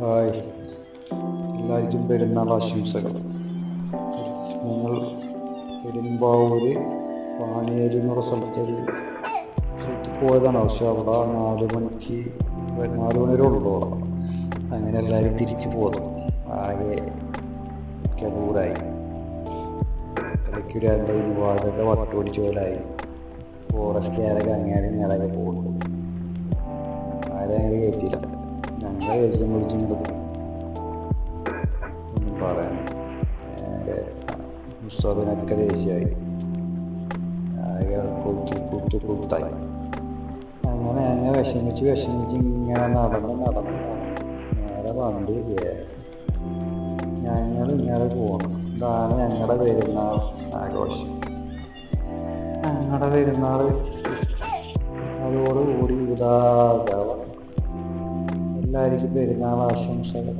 Hi. എല്ലാവർക്കും പെരുന്നാൾ ആശംസകൾ ഞങ്ങൾ പെരുമ്പാവൂര് പാണിയേരി എന്നുള്ള സ്ഥലത്തൊരു സ്ഥലത്ത് പോയതാണ്. പക്ഷെ അവിടെ നാല് മണിക്ക് നാല് മണി അവിടെ. അങ്ങനെ എല്ലാവരും തിരിച്ചു പോന്നു. ആകെ കെടൂരായി ഇടയ്ക്കൊരു എന്റെ വാഴയുടെ വട്ടുപിടിച്ച പോലായി ഫോറസ്റ്റ് ആരൊക്കെ അങ്ങനെ ഇങ്ങനെയൊക്കെ പോകുന്നുണ്ട് ആരെ അങ്ങനെ കയറ്റിയില്ല ഏജം വിളിച്ച് ഇങ്ങോട്ട് പോയി ഒന്നും മുസ്താബിനൊക്കെ ദേഷ്യമായി കൊത്തി കുത്തി കുത്തായി. അങ്ങനെ അങ്ങനെ വിഷമിച്ച് വിഷമിച്ച് ഇങ്ങനെ നടന്ന് നടന്ന് നേരെ വണ്ടി കയറി. ഞങ്ങൾ ഇങ്ങനെ പോകണം ഇതാണ് ഞങ്ങളുടെ പെരുന്നാൾ ആഘോഷം. ഞങ്ങളുടെ പെരുന്നാൾ അതോടുകൂടി ഇതാകാവണം എല്ലാവർക്കും പെരുന്നാൾ ആശംസകൾ